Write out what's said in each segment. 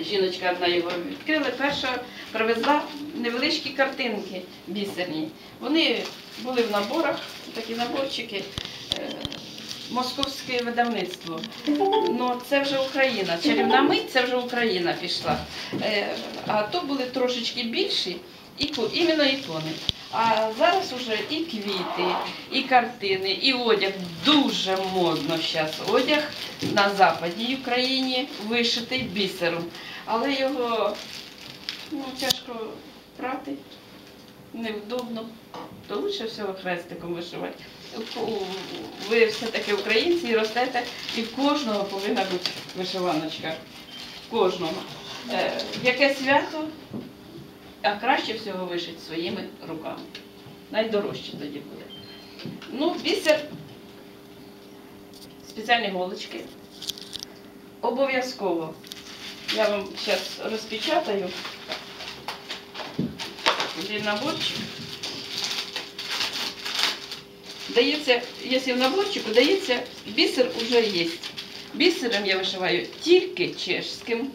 жіночка одна його відкрила, перша привезла невеличкі картинки бісерні. Вони були в наборах, такі наборчики. е, Московське видавництво. Ну, це вже Україна. Чарівна мить це вже Україна пішла. Е, А то були трошечки більші, іко- іменно ікони. А зараз уже і квіти, і картини, і одяг. Дуже модно зараз одяг на Западній Україні вишитий бісером. Але його ну, тяжко прати, невдобно. То лучше всього хрестиком вишивати. Ви все-таки українці і ростете, і в кожного повинна бути вишиваночка. В кожного. Е, яке свято, а краще всього вишити своїми руками. Найдорожче тоді буде. Ну, бісер, спеціальні голочки. Обов'язково. Я вам зараз розпечатаю. Наборчик. Дається, якщо в наборчику, дається, бісер вже є. Бісером я вишиваю тільки чешським.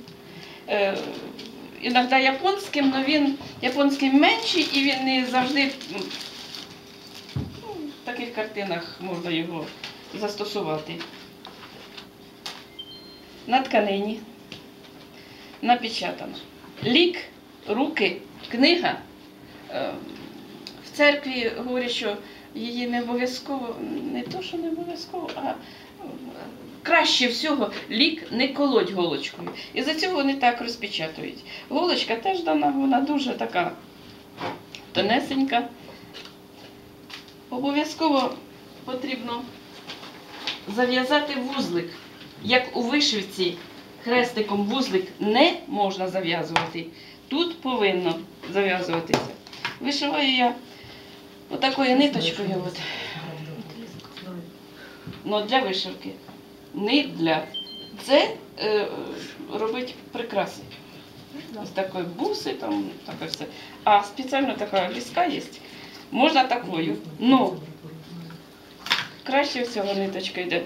Іноді японським, але він японський менший і він не завжди ну, в таких картинах можна його застосувати. На тканині напечатано. Лік, руки, книга. Е, В церкві говорять, що її не обов'язково, не то, що не обов'язково, а краще всього лік не колоть голочкою. І за цього вони так розпечатують. Голочка теж дана, вона дуже така тонесенька. Обов'язково потрібно зав'язати вузлик. Як у вишивці хрестиком вузлик не можна зав'язувати. Тут повинно зав'язуватися. Вишиваю я отакою ниточкою. От. Ну, для вишивки. Не для. Це е, робить прикраси. Ось такої буси, там таке все. А спеціально така ліска є. Можна такою. Ну, краще всього ниточка йде.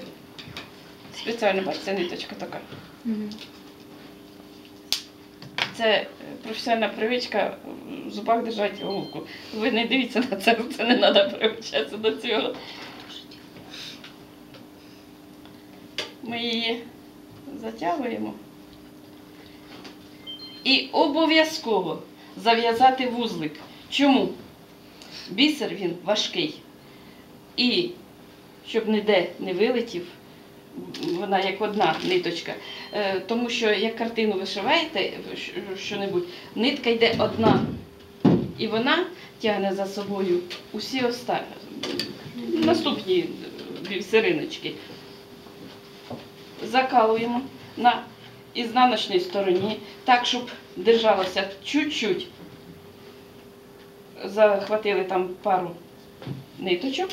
Спеціально, бачите, ниточка така. Це професіональна привичка в зубах держати голку. Ви не дивіться на це, це не треба привчатися до цього. Ми її затягуємо. І обов'язково зав'язати вузлик. Чому? Бісер він важкий. І щоб ніде не вилетів, вона як одна ниточка. Е, Тому що як картину вишиваєте що-небудь, нитка йде одна. І вона тягне за собою усі оста... наступні бісериночки. Закалуємо на ізнаночній стороні, так, щоб держалося чуть-чуть. Захватили там пару ниточок,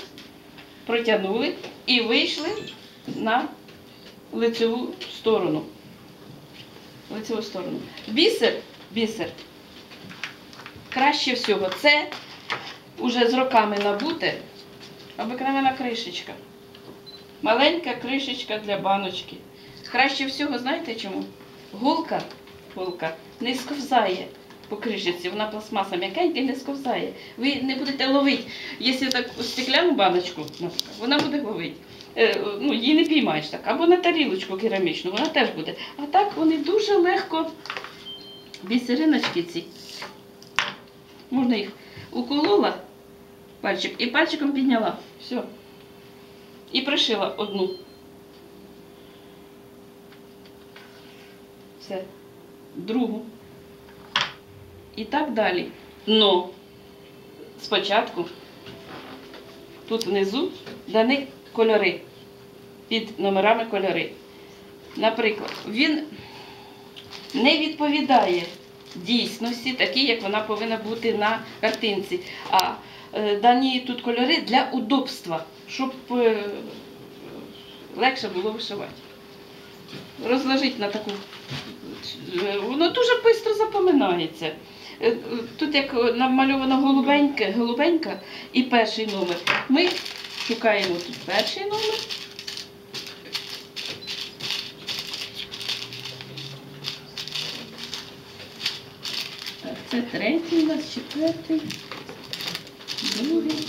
протягнули і вийшли на лицеву сторону. Лицеву сторону. Бісер, бісер. Краще всього це уже з роками набуте обикновена кришечка. Маленька кришечка для баночки. Краще всього, знаєте чому? Гулка, гулка не сковзає по кришечці, вона пластмаса м'якенька і не сковзає. Ви не будете ловити. Якщо так стекляну баночку, вона буде ловити. Е, ну, її не піймаєш так. Або на тарілочку керамічну, вона теж буде. А так вони дуже легко, бісериночки ці. Можна їх уколола пальчик і пальчиком підняла. Все. І пришила одну. Все. Другу. І так далі. Но спочатку тут внизу дані кольори. Під номерами кольори. Наприклад, він не відповідає дійсності, такій, як вона повинна бути на картинці. А е, дані тут кольори для удобства, щоб е, легше було вишивати. Розложити на таку. е, Воно дуже швидко запоминається. Тут як намальовано голубеньке, голубенька і перший номер. Ми шукаємо тут перший номер. Це третій у нас, четвертий, другий,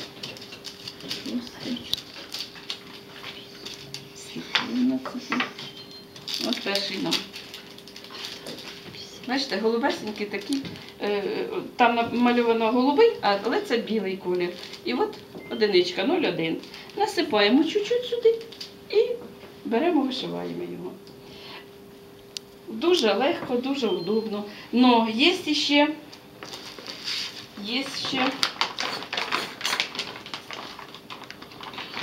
шостий. Ось перший нам. Бачите, голубесенькі такі. е, Там намальовано голубий, але це білий колір. І от одиничка, 0,1. Насипаємо чуть-чуть сюди і беремо, вишиваємо його. Дуже легко, дуже удобно. Но є ще, є ще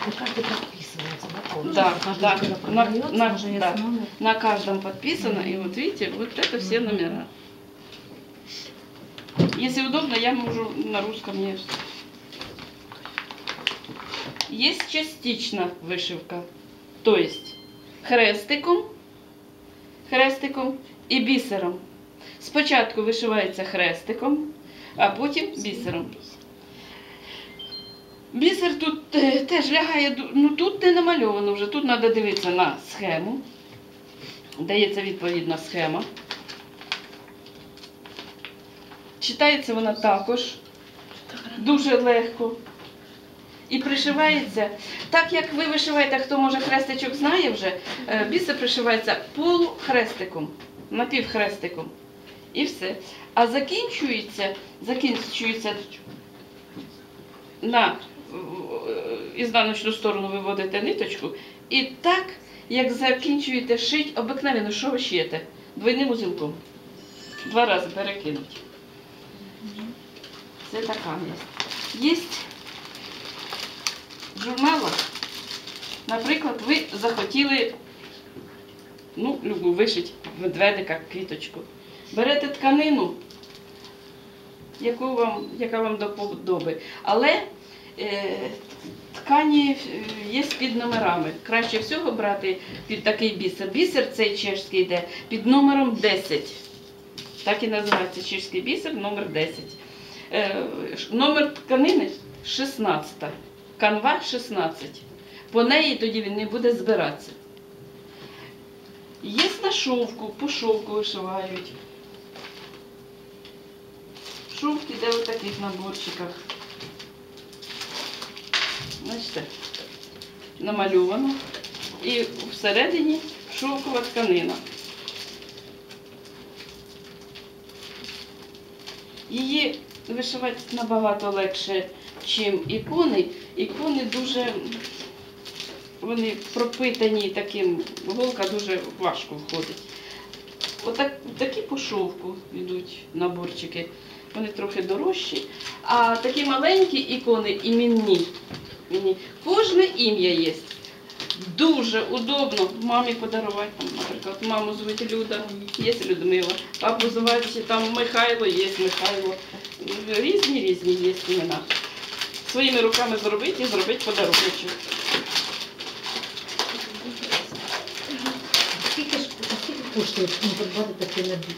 И каждый подписывается, да? Да, На- на- да. на каждом подписано. И вот видите, вот это все номера. Если удобно, я могу на русском не. Есть частично вишивка. То есть хрестиком, хрестиком і бісером. Спочатку вишивається хрестиком, а потім бісером. Бісер тут е, теж лягає, ну тут не намальовано вже, тут треба дивитися на схему. Дається відповідна схема. Читається вона також дуже легко. І пришивається, так як ви вишиваєте, хто може хрестичок знає вже, е, бісер пришивається полухрестиком, напівхрестиком. І все. А закінчується, закінчується на е, ізнаночну сторону виводите ниточку. І так, як закінчуєте шить, обикновено, що ви шиєте? Двойним узілком. Два рази перекинуть. Це така є. Є в журналах, наприклад, ви захотіли ну, любу вишить ведмедика, квіточку. Берете тканину, яку вам, яка вам до вподоби. Але е, ткані е, є під номерами. Краще всього брати під такий бісер. Бісер цей чешський йде під номером 10. Так і називається чешський бісер, номер 10. Е, номер тканини 16. Канва 16. По неї тоді він не буде збиратися. Є на шовку, по шовку вишивають. Шовки де в таких наборчиках. Бачите, намальовано. І всередині шовкова тканина. Її вишивати набагато легше, чим ікони. Ікони дуже вони пропитані таким, голка дуже важко входить. Отак, такі по шовку йдуть наборчики. Вони трохи дорожчі. А такі маленькі ікони іменні. Мені кожне ім'я є. Дуже удобно мамі подарувати, там, наприклад, маму звуть Люда, є Людмила, папу звати там Михайло, є Михайло. Різні різні є імена. Своїми руками зробити і зробити подарунок. Скільки ж скільки коштує придбати такі набір?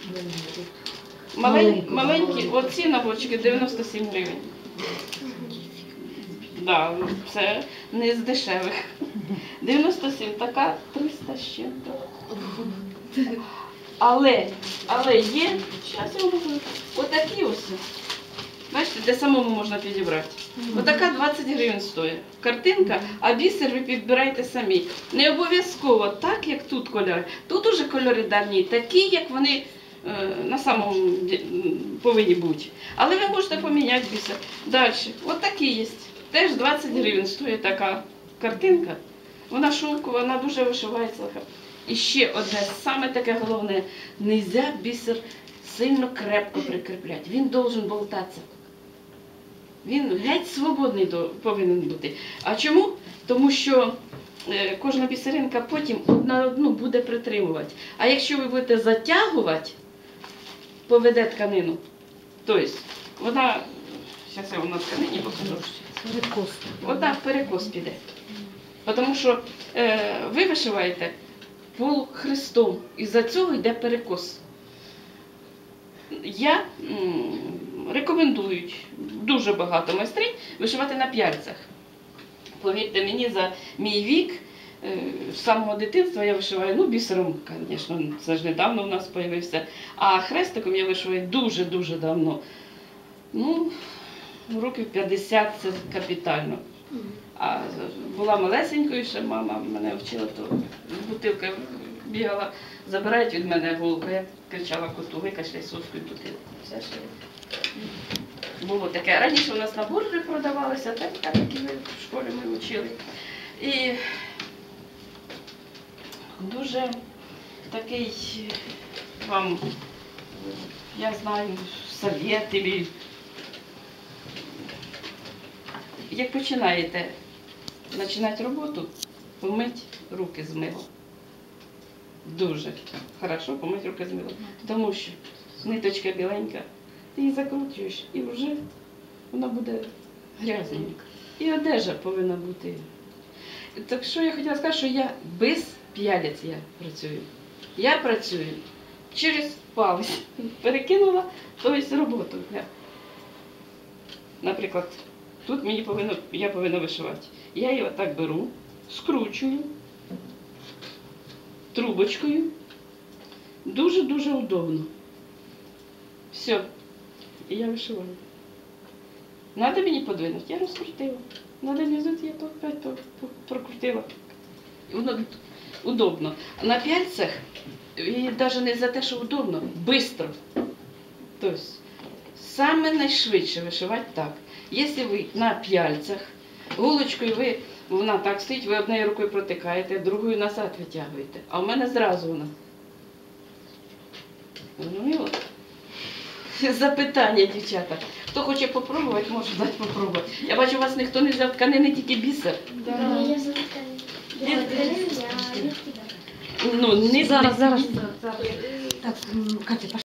Малень, маленькі, оці наборчики 97 гривень. Да, це не з дешевих. 97, така 300 з чим-то. Але, але є, зараз я вам покажу, отакі ось. Бачите, де самому можна підібрати. Отака 20 гривень стоїть. Картинка, а бісер ви підбираєте самі. Не обов'язково так, як тут кольори. Тут уже кольори давні, такі, як вони е, на самому повинні бути. Але ви можете поміняти бісер. Далі, отакі є. Теж 20 гривень стоїть така картинка. Вона шовкова, вона дуже вишивається. І ще одне, саме таке головне, нельзя бісер сильно крепко прикріпляти. Він должен болтатися. Він геть свободний повинен бути. А чому? Тому що е, кожна бісеринка потім одна одну буде притримувати. А якщо ви будете затягувати, поведе тканину. Тобто вона, зараз я вам на тканині покажу. Перекос. Отак перекос піде. Тому що е, ви вишиваєте полухрестом, і за цього йде перекос. Я рекомендують дуже багато майстринь вишивати на п'яльцях. Повірте мені, за мій вік е, з самого дитинства я вишиваю, ну, бісером, звісно, це ж недавно у нас з'явився. А хрестиком я вишиваю дуже-дуже давно. Ну, років 50 це капітально. А була малесенькою, ще мама мене вчила, то з бутилкою бігала, забирають від мене голку. Я кричала коту, викашляй соскою бутилку. Це ще було таке. Раніше у нас на буржі продавалися, так, так як і ви в школі ми вчили. І дуже такий вам, я знаю, совет, или як починаєте починати роботу, помить руки з милом. Дуже хорошо помить руки з милом. Тому що ниточка біленька, ти її закручуєш і вже вона буде грязненька. І одежа повинна бути. Так що я хотіла сказати, що я без п'ялиць я працюю. Я працюю через палець. Перекинула тобто роботу. Наприклад, тут мені повинно, я повинна вишивати. Я її отак беру, скручую трубочкою. Дуже-дуже удобно. Все. І я вишиваю. Надо мені подвинути, я розкрутила. Надо внизу, я то опять прокрутила. Воно удобно. На пяльцях, і навіть не за те, що удобно, швидко. Тобто, саме найшвидше вишивати так. Якщо ви на п'яльцях, голочкою ви, вона так стоїть, ви однією рукою протикаєте, другою назад витягуєте. А в мене зразу вона. Зрозуміло? Запитання, дівчата. Хто хоче попробувати, може дати попробувати. Я бачу, у вас ніхто не взяв тканини, тільки бісер. Да, я за Ні. тканину, а нитки. Ну, не Зараз, зараз. Так, м, Катя,